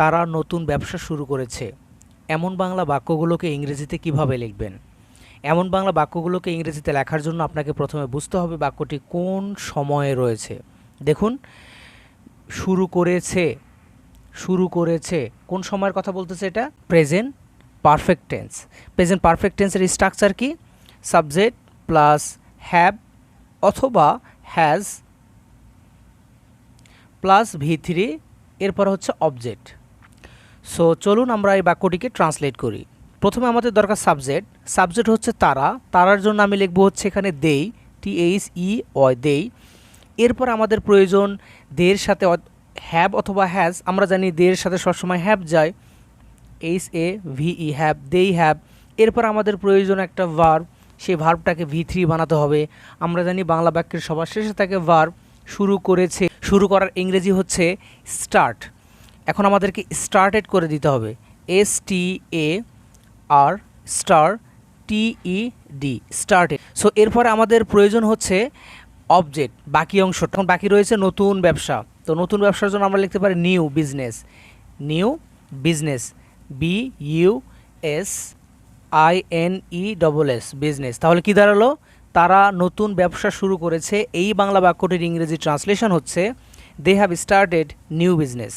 তারা নতুন ব্যবসা শুরু করেছে। এমন বাংলা বাক্যগুলোকে ইংরেজিতে কীভাবে লিখবেন? এমন বাংলা বাক্যগুলোকে ইংরেজিতে লেখার জন্য আপনাকে প্রথমে বুঝতে হবে বাক্যটি কোন সময়ে রয়েছে। দেখুন, শুরু করেছে শুরু করেছে, কোন সময়ের কথা বলতেছে এটা? Present, perfect tense. Present, perfect টেন্সের স্ট্রাকচার কি? সাবজেক্ট প্লাস হ্যাভ অথবা হ্যাজ প্লাস ভি থ্রি, এরপর হচ্ছে অবজেক্ট। সো চলুন আমরা এই বাক্যটিকে ট্রান্সলেট করি। প্রথমে আমাদের দরকার সাবজেক্ট সাবজেক্ট হচ্ছে তারা। তারার জন্য আমি লিখব হচ্ছে এখানে দেই টি এইচ ই অয় দেই এরপর আমাদের প্রয়োজন দের সাথে হ্যাব অথবা হ্যাজ আমরা জানি দের সাথে সবসময় হ্যাব যায়। H A V E have দেই হ্যাব এরপর আমাদের প্রয়োজন একটা ভার্ব সেই ভার্বটাকে ভি থ্রি বানাতে হবে। আমরা জানি বাংলা বাক্যের সবার শেষে থাকে ভার্ব শুরু করেছে। শুরু করার ইংরেজি হচ্ছে স্টার্ট এখন আমাদেরকে স্টার্টেড করে দিতে হবে। S T A R star T E D started so এরপরে আমাদের প্রয়োজন হচ্ছে অবজেক্ট বাকি অংশ। তখন বাকি রয়েছে নতুন ব্যবসা। তো নতুন ব্যবসার জন্য আমরা লিখতে পারি new business new business B U S I N E double S business তাহলে কি দাঁড়াল? তারা নতুন ব্যবসা শুরু করেছে। এই বাংলা বাক্যটির ইংরেজি ট্রান্সলেশন হচ্ছে they have started new business